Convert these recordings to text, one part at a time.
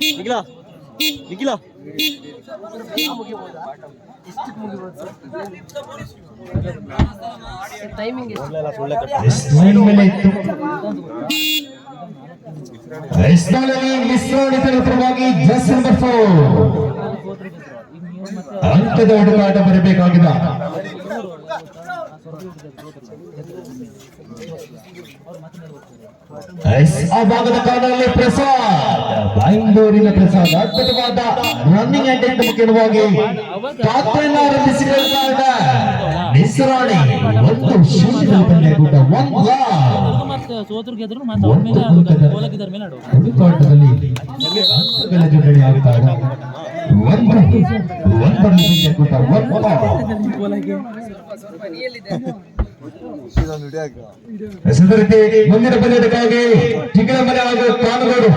ನಿಖಿಲ ನಿಖಿಲ. Timing ಮೇಲೆ ಇತ್ತು ಪರವಾಗಿ ನಂಬರ್ ಫೋರ್ ಹುಡುಕಾಟ ಬರಬೇಕಾಗಿದ. ಆ ಭಾಗದ ಕಾಲದಲ್ಲಿ ಪ್ರಸಾದ್ ಬೈಂದೂರಿನ ಪ್ರಸಾದ್, ಅದ್ಭುತವಾದ ರನ್ನಿಂಗ್ ಅಟೆಂಟ್ ಮುಖ್ಯವಾಗಿ ಪಾತ್ರೆಯನ್ನು ಆರಂಭಿಸಿಕೊಳ್ತಾ ಇದೆ ಮಿಶ್ರಾಣಿ ಒಂದು ಶೂನ್ಯದಲ್ಲಿ ಪಂದ್ಯಕೂಟ ಒಂದು ಲಾಲ್. ಮತ್ತೆ ಸೋತ್ರ ಗೆದ್ರು ಮತ್ತೆ ಅವ್ರ ಮೇಲೆ ಆಡೋದು ಗೋಲಕ್ಕಿದ್ರ ಮೇಲೆ ಆಡೋದು ಹುಡುಕಾಟದಲ್ಲಿ ಆಗ್ತಾ ಒಂದು ಒಂದು. ಅದೇ ರೀತಿ ಮುಂದಿನ ಪಂದ್ಯಕ್ಕಾಗಿ ಚಿಕ್ಕಮಲೆ ಹಾಗೂ ಕಾನಗೋಡು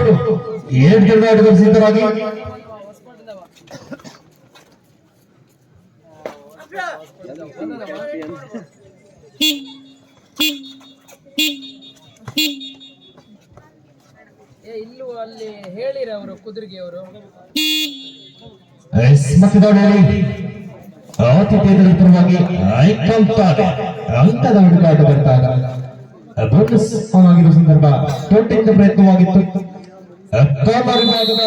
ಎರಡು ಗೆಲ್ಲಾಟಗಾರ ಸಿದ್ಧರಾಗಿ ಇಲ್ಲೂ ಅಲ್ಲಿ ಹೇಳಿರ ಅವರು ಕುದುರೆಗೆ ಅವರು ಎಸ್ ಮತದಾರರಲ್ಲಿ ಆತಿಥೇಯರ ಪರವಾಗಿ ಐಕಾಂತಾರೆ ಅಂಕದ ಹುಡುಕಾಟ ಬರ್ತಾಗ ಬೋನಸ್ ಆನ್ ಸಂದರ್ಭ ಟೋಟಿಂಗ್ ಪ್ರಯತ್ನವಾಗಿತ್ತು. ಕಾರ್ನರ್ ಭಾಗದ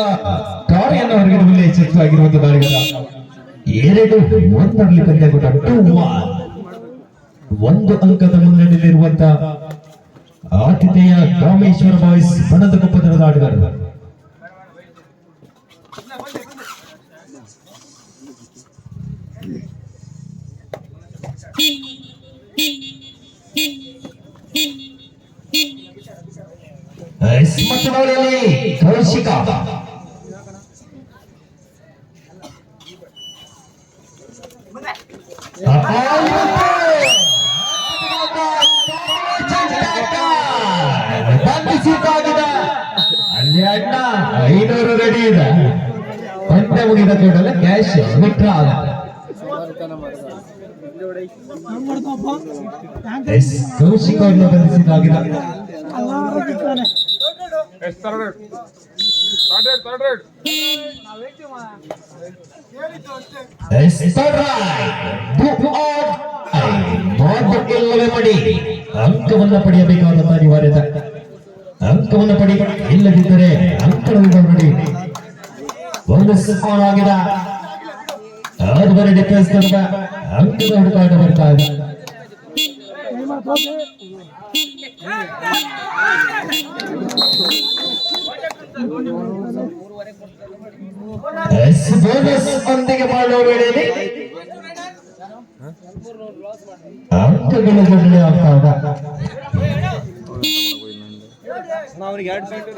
ಕಾರ್ಯವನ್ನು ಹೊರಗಿಡುವಲ್ಲಿ ಯಶಸ್ವಿಯಾಗಿರುವಂತಹ ದಾಳಿಗಾರ ಎರಡು ಒಂದರಲ್ಲಿ ಪಂದ್ಯಕೂಟ ಟೂ ಒನ್. ಒಂದು ಅಂಕದ ಮುನ್ನಡೆಯಲ್ಲಿರುವಂತ ಆತಿಥೇಯ ರಾಮೇಶ್ವರ ಬಾಯ್ಸ್ ಬಣದ ಕೊಪ್ಪದ ಆಟಗಾರರು. ಎಸ್ ಮತದಾರರಲ್ಲಿ ಕೌಶಿಕ ಬಂಧಿಸಿದ್ದಾಗಿದೆ ಅಲ್ಲಿ ಅಣ್ಣ ಐನೂರು ರೆಡಿ ಇದೆ ಪಂದ್ಯ ಹೋಗಿದ ಕೂಡಲೇ ಕ್ಯಾಶ್ ವಿಡ್ರಾ ಎಸ್, ಕೌಶಿಕ್ ಮಾಡಿ. ಅಂಕವನ್ನ ಪಡೆಯಬೇಕಾದಂತ ಅನಿವಾರ್ಯತೆ. ಅಂಕವನ್ನ ಪಡಿ. ಇಲ್ಲದಿದ್ದರೆ ಅಂಕವನ್ನು ನೋಡಿ. ಆಗಿದೆ. ಅದು ಬರೀ ಡಿಫೆನ್ಸ್ ತಂದ ಅಂಕದ ಹುಡುಕಾಟ ಬರ್ತಾ ಇದೆ. ಬೋನಸ್ ಒಂದಿಗೆ ಮಾಡುವ ವೇಳೆಯಲ್ಲಿ ಅಂಕಗಳ ಬದಲಿ ಆಗ್ತಾ ಇದೆ ಅವನಿಗೆ ಎರಡು ಪಾಯಿಂಟ್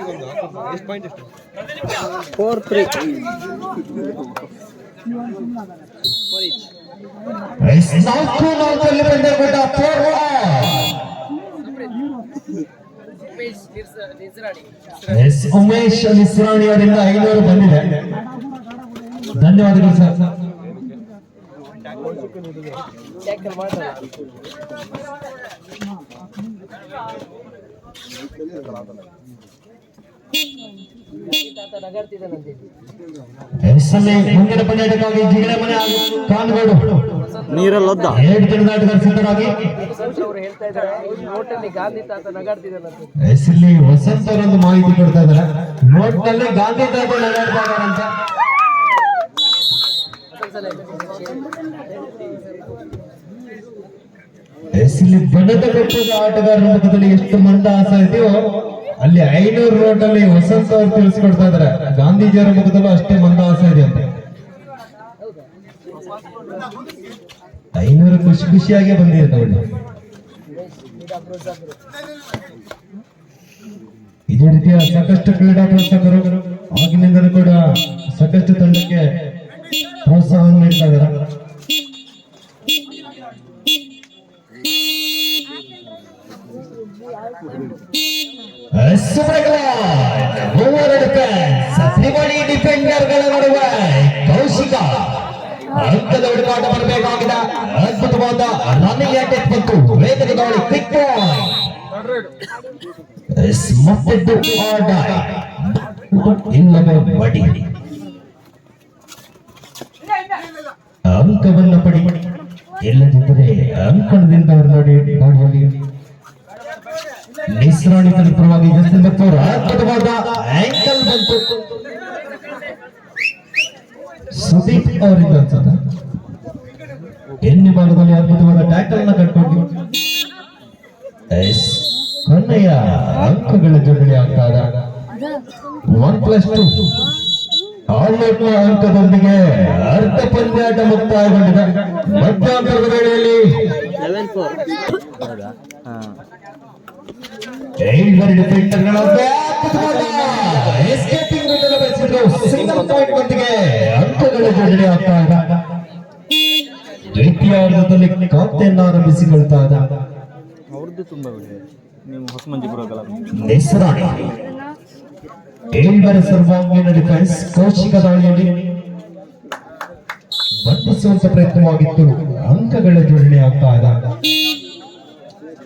ಎಷ್ಟು ಪಾಯಿಂಟ್ ಎಷ್ಟು ಫೋರ್ ತ್ರೀ ಎಸ್ ನಾಲ್ಕು ನಾಲ್ಕಲ್ಲಿ ಪಂದ್ಯಕೂಟ ಫೋರ್ ಎಸ್ ಉಮೇಶ್ ನಿಸ್ರಾಣಿ ಅವರಿಂದ ಐನೂರು ಬಂದಿದೆ ಧನ್ಯವಾದಗಳು ಸರ್ ಟ್ಯಾಕಲ್ ಮಾಡ್ತಾರೆ ಮುಂದಿನ ಪಂದ್ಯಕ್ಕಾಗಿ ಜಿಗಳೆ ಮನೆ ಹಾಗೂ ಕಾನಗೋಡು. ನೀರಲ್ಲೊದ್ದ. ಎರಡು ತಂಡಾಟಗಾರ ಸಿದ್ಧರಾಗಿ. ಇಲ್ಲಿ ವಸಂತ ಅವರೊಂದು ಮಾಹಿತಿ ಕೊಡ್ತಾ ಇದ್ದಾರೆ. ನೋಟ್ನಲ್ಲಿ ಗಾಂಧಿ ತಾತ ನಗಾಡ್ತಾ ಇದ್ದಾರಂತೆ. ಎಸ್ ಇಲ್ಲಿ ಬಣದ ಆಟಗಾರರ ಮುಖದಲ್ಲಿ ಎಷ್ಟು ಮಂದಾಸ ಇದೆಯೋ, ಅಲ್ಲಿ ಐನೂರು ರೋಡ್ ಅಲ್ಲಿ ವಸಂತ ಅವರು ತಿಳಿಸ್ಕೊಡ್ತಾ ಇದಾರೆ. ಗಾಂಧೀಜಿಯವರ ಮುಖದಲ್ಲೂ ಅಷ್ಟೇ ಮಂದಾಸ ಇದೆ ಅಂತ. ಐನೂರು ಖುಷಿ ಖುಷಿಯಾಗಿ ನೋಡಿ. ಇದೇ ರೀತಿಯ ಸಾಕಷ್ಟು ಕ್ರೀಡಾ ಪ್ರೋತ್ಸಾಹಕರು ಆಗಿನಿಂದಲೂ ಕೂಡ ಸಾಕಷ್ಟು ತಂಡಕ್ಕೆ ಪ್ರೋತ್ಸಾಹವನ್ನು ನೀಡ್ತಾ ಇದ್ದಾರೆ. ಮೂವರು ಡಿಫೆನ್ಸ್ ತ್ರಿವಳಿ ಡಿಫೆಂಡರ್ಗಳ ನಡುವೆ ಕೌಶಿಕ ಅಂಕದ ಹುಡುಕಾಟ ಬರಬೇಕಾಗಿದೆ ಅದ್ಭುತವಾದ ರನ್ನಿಂಗ್ ಅಟ್ಯಾಕ್ ಮತ್ತು ವೇಗದ ದಾಳಿ ಕ್ವಿಕ್ ಪಾಯಿಂಟ್ ಮತ್ತೆದ್ದು ಆರ್ಡರ್ ಇಲ್ಲವೇ ಬಡಿ ಅಂಕವನ್ನ ಪಡಿ ಇಲ್ಲದಿದ್ದರೆ ಅಂಕಣದಿಂದ ಹೊರನಡೆ ದಾಳಿಯಲ್ಲಿ ನಿಸ್ರಾಣಿತರ ಪರವಾಗಿ ಜಸ್ಟಿನ್ ಬತ್ತೂರ್ ಅದ್ಭುತವಾದ ಆಂಕಲ್ ಬಂತು. ಸುದೀಪ್ ಅವರಿಂದ ಅನ್ಸುತ್ತ ಎನ್ನಿ ಭಾಗದಲ್ಲಿ ಅದ್ಭುತವಾದ ಟ್ಯಾಕಲ್ನ ಕಟ್ಕೊಂಡು. ಕೊನೆಯ ಅಂಕಗಳ ಜೋಡಣೆ ಆಗ್ತಾ ಇದೆ one plus two all out ಅಂಕದೊಂದಿಗೆ ಅರ್ಧ ಪಂದ್ಯಾಟ ಮುಕ್ತಾಯಗೊಂಡಿದೆ. ಮಧ್ಯಂತರದ ವೇಳೆಯಲ್ಲಿ ಲೆವೆನ್ ಫೋರ್ ಹೌದಾ. ಹಾಂ ಐವರು ಡಿಫೆಂಡರ್ಗಳ ಎಸ್ಕೇಪಿಂಗ್ ರೂಟ್ ಅನ್ನು ಬೆಳೆಸಿದ್ರು. ಸಿಂಗಲ್ ಪಾಯಿಂಟ್ ಒಂದಿಗೆ ಅಂಕಗಳ ಜೋಡಣೆ ಆಗ್ತಾ ಇದೆ. ದ್ವಿತೀಯಾರ್ಧದಲ್ಲಿ ಖಾತೆಯನ್ನು ಆರಂಭಿಸಿಕೊಳ್ತಾ ಇದೆ ಅವ್ರದ್ದು ತುಂಬಾ ನೀವು ಹೊಸ ಮಂದಿ ಬರೋದಲ್ಲ. ನೆಸರಾಣಿ ಏಳುವರೆ ಸರ್ವಾಂಗೀಣ ಡಿಫೆನ್ಸ್ ಕೌಶಿಕ ದಾಳಿಯಲ್ಲಿ ಬಂಧಿಸುವಂತ ಪ್ರಯತ್ನವಾಗಿತ್ತು. ಅಂಕಗಳ ಜೋಡಣೆ ಆಗ್ತಾ ಇದೆ ಮತ್ತೆ ದಾಳಿಯಲ್ಲಿ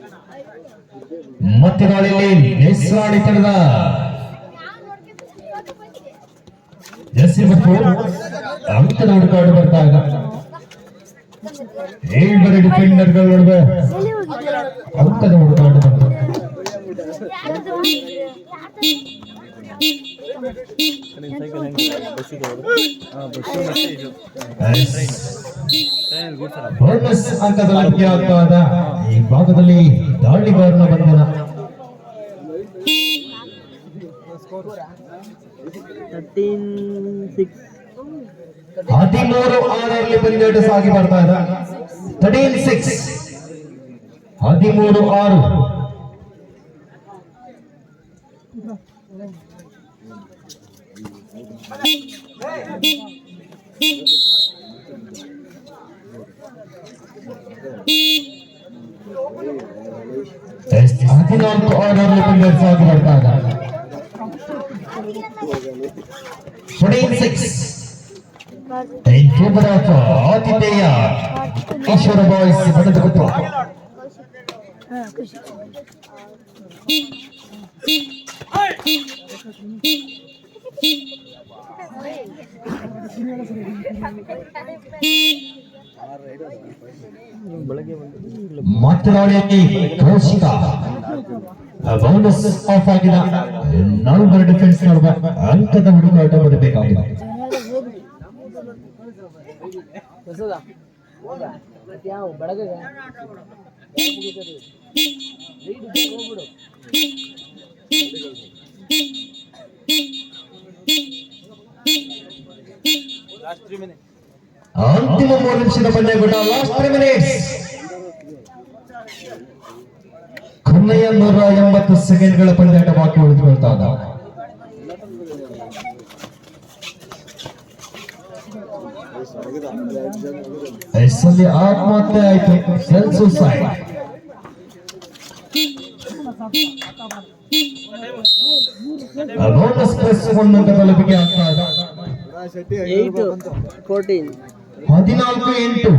ನೆಸರಾಣಿ ತಂಡದ ಜಸ್ಸಿ ಮತ್ತು ಅಂಕದ ಹುಡುಕಾಟ ಬರ್ತಾ ಇದೆ ಏಳುವರೆ ಡಿಫೆಂಡರ್ಗಳ ನಡುವೆ ಅಂಕದ ಹುಡುಕಾಟ ಬರ್ತಾ ಇದೆ ಬರ್ತಾ ಹೆಂಗೆ ಬಸ್ಸಿಗೆ ಹಾಂ ಬಸ್ಸು ಮತ್ತೆ ಇದು ಟ್ರೈನಲ್ಲಿ ಬರ್ತಾ ಬೋನಸ್ ಅಂಕದ ಲಭ್ಯ ಆಗ್ತಾದ ಈ ಭಾಗದಲ್ಲಿ ದಾಳಿಗಾರನ ಬಂಧನ. ಹದಿಮೂರು ಆರಲ್ಲಿ ಪಂದ್ಯಾಟ ಸಾಗಿ ಬರ್ತಾ ಇದೆ. ತರ್ಟೀನ್ ಸಿಕ್ಸ್ ಹದಿಮೂರು ಆರು. ಎಸ್, ಹದಿನಾಲ್ಕು ಆರಲ್ಲಿ ಪಂದ್ಯಾಟ ಸಾಗಿ ಬರ್ತಾ ಇದೆ. fourteen six In favor of ಆತಿಥೇಯ ಈಶ್ವರ ಬಾಯ್ಸ್ ಬಣದಗುಪ್ಪ ಬೆಳಗ್ಗೆ ಬಂದು ಮಾತನಾಡಿಯಲ್ಲಿ ಕೌಶಿಕ Bounds off ಆಗಿಲ್ಲ. ನಾಲ್ವರು ಡಿಫೆನ್ಸ್ ಮಾಡುವ ಅಂಕದ ಹುಡುಕಾಟ ಬರಬೇಕಾಗಿಲ್ಲ ಅಂತಿಮ ಮೂರು ನಿಮಿಷದ ಪಂದ್ಯಕೂಟ ಲಾಸ್ಟ್ ತ್ರೀ ಮಿನಿಟ್ಸ್ ಕೊನೆಯ ನೂರ ಎಂಬತ್ತು ಸೆಕೆಂಡ್ಗಳ ಪಂದ್ಯಾಟ ಬಾಕಿ ಉಳಿದುಕೊಳ್ತಾ ಇದ್ದ ಎಸ್ ಅಲ್ಲಿ ಆತ್ಮಹತ್ಯೆ ಆಯ್ತು. Self suicide. ಬೋನಸ್ ಪ್ಲಸ್ ಒಂದು ಅಂತ ತಲುಪಿಕೆ ಆಗ್ತಾ ಇದೆ. ಹದಿನಾಲ್ಕು ಎಂಟು.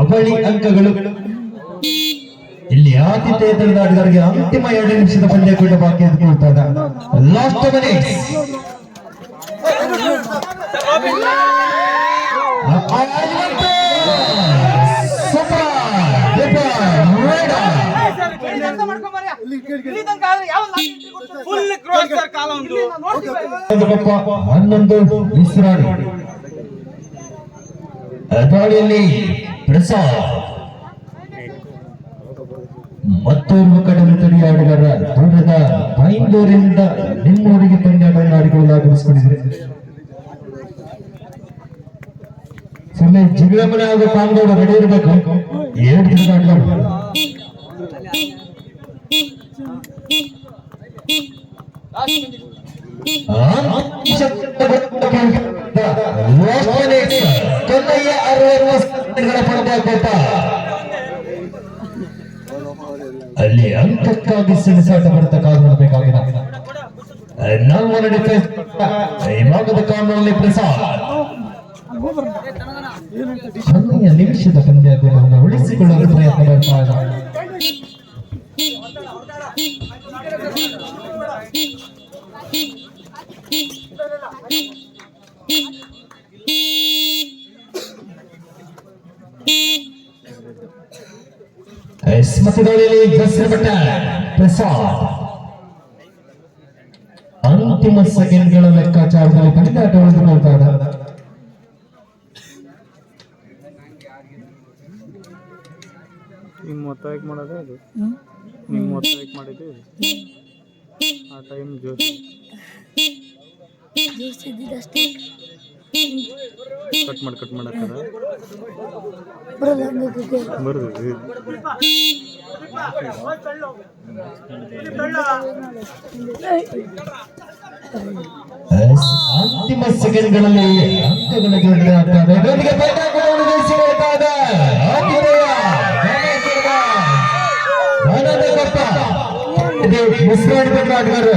ಅವಳಿ ಅಂಕಗಳು ಇಲ್ಲಿ ಆತಿಥೇಯ ತಂಡದ ಆಟಗಾರರಿಗೆ ಅಂತಿಮ ಎರಡು ನಿಮಿಷದ ಪಂದ್ಯಕೂಟ ಬಾಕಿ ಎದುಕೊಳ್ತಾ ಇದೆ ಲಾಸ್ಟ್ ಮಿನಿಟ್ಸ್ ಹನ್ನೊಂದು ವಿಶ್ರಾಣಿ ದಾಳಿಯಲ್ಲಿ ಪ್ರಸಾದ್ ಮತ್ತೋರ್ವ ಕಡಲು ತಡೆಯ ಆಟಗಾರ ದೂರದ ಬೈಂದೂರಿಂದ ನಿಮ್ಮೂರಿಗೆ ಪಂದ್ಯಾಟವನ್ನು ಆಡಿಕೊಳ್ಳಲು ಆಗಮಿಸಿಕೊಂಡಿದೆ ಸುಮ್ಮನೆ ಜಿಗಳ ಮನೆ ಹಾಗೂ ಕಾಂಗೌಡ ರೆಡಿ ಇರಬೇಕು ಎರಡು ದಿನದ ಆಟಗಾರ ಲಾಸ್ಟ್ ಮಿನಿಟ್ಸ್ ಕೊನೆಯ ಅರವತ್ತು ಸೆಕೆಂಡ್ಗಳ ಪಂದ್ಯಾಕೂಟ ಅಲ್ಲಿ ಅಂಕಕ್ಕಾಗಿ ಸೆಣಸಾಟ ಬರ್ತಕ್ಕಾಗಿ ನೋಡಬೇಕಾಗಿದೆ ನಮ್ಮ ಡಿಫೆನ್ಸ್ ಈ ಭಾಗದ ಕಾನೂನಲ್ಲಿ ಪ್ರಸಾದ್ ಕೊನೆಯ ನಿಮಿಷದ ಪಂದ್ಯಾಕೂಟವನ್ನು ಉಳಿಸಿಕೊಳ್ಳಲು ಪ್ರಯತ್ನ ಮಾಡ್ತಾ ಇದ್ದಾರೆ ಪ್ರಸಾದ್ ಅಂತಿಮ ಸೆಕೆಂಡ್ಗಳ ಲೆಕ್ಕಾಚಾರದಲ್ಲಿ ಪಂದ್ಯಾಟ ಉಳಿದುಕೊಳ್ತಾ ಇದ್ದಾರೆ. ಮೊತ್ತ ಮಾಡೋದೇ ಅದು ನಿಮ್ಮ ಒತ್ತಾಯಕ್ಕೆ ಮಾಡಿದ್ದು ಇದು. ಆ ಟೈಮ್ ಜೋಶಿ. ಕಟ್ ಮಾಡಿ ಕಟ್ ಮಾಡಕ್ಕದ ಅಂತಿಮ ಸೆಕೆಂಡ್ಗಳಲ್ಲಿ ಇದೆ ಆನಂದ ಕೊಪ್ಪ ಇದು ಮುಸ್ಲಿಂ ಆಟಗಾರರು